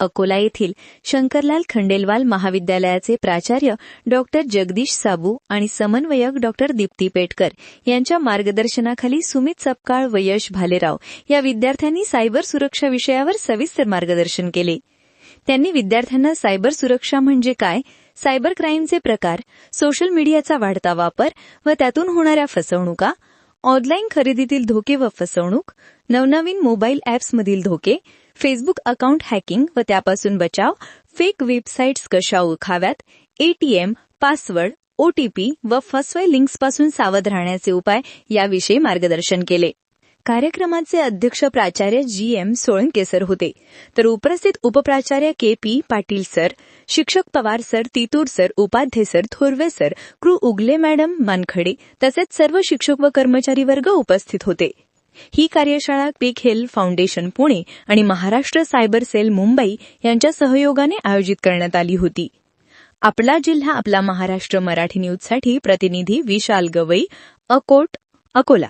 अकोला येथील शंकरलाल खंडेलवाल महाविद्यालयाचे प्राचार्य डॉक्टर जगदीश साबू आणि समन्वयक डॉक्टर दीप्ती पेटकर यांच्या मार्गदर्शनाखाली सुमित सपकाळ व यश भालेराव या विद्यार्थ्यांनी सायबर सुरक्षा विषयावर सविस्तर मार्गदर्शन केले. त्यांनी विद्यार्थ्यांना सायबर सुरक्षा म्हणजे काय सायबर क्राईमचे प्रकार सोशल मीडियाचा वाढता वापर व त्यातून होणाऱ्या फसवणुका ऑनलाईन खरेदीतील धोके व फसवणूक नवनवीन मोबाईल ॲप्समधील धोके फेसबुक अकाउंट हॅकिंग व त्यापासून बचाव फेक वेबसाईट्स कशा ओळखाव्यात एटीएम पासवर्ड ओटीपी व फसवे लिंक्सपासून सावध राहण्याचे उपाय याविषयी मार्गदर्शन केले. कार्यक्रमाचे अध्यक्ष प्राचार्य जी एम सोळंके सर होते. तर उपस्थित उपप्राचार्य के पी पाटील सर शिक्षक Pawar sir Titur sir Upadhye sir Thorve sir crew Ugale madam Mankhade तसेच सर्व शिक्षक व कर्मचारी वर्ग उपस्थित होते. ही कार्यशाळा पीक हिल फाउंडेशन पुणे आणि महाराष्ट्र सायबर सेल मुंबई यांच्या सहयोगाने आयोजित करण्यात आली होती. आपला जिल्हा आपला महाराष्ट्र मराठी न्यूजसाठी प्रतिनिधी विशाल गवई अकोट अकोला.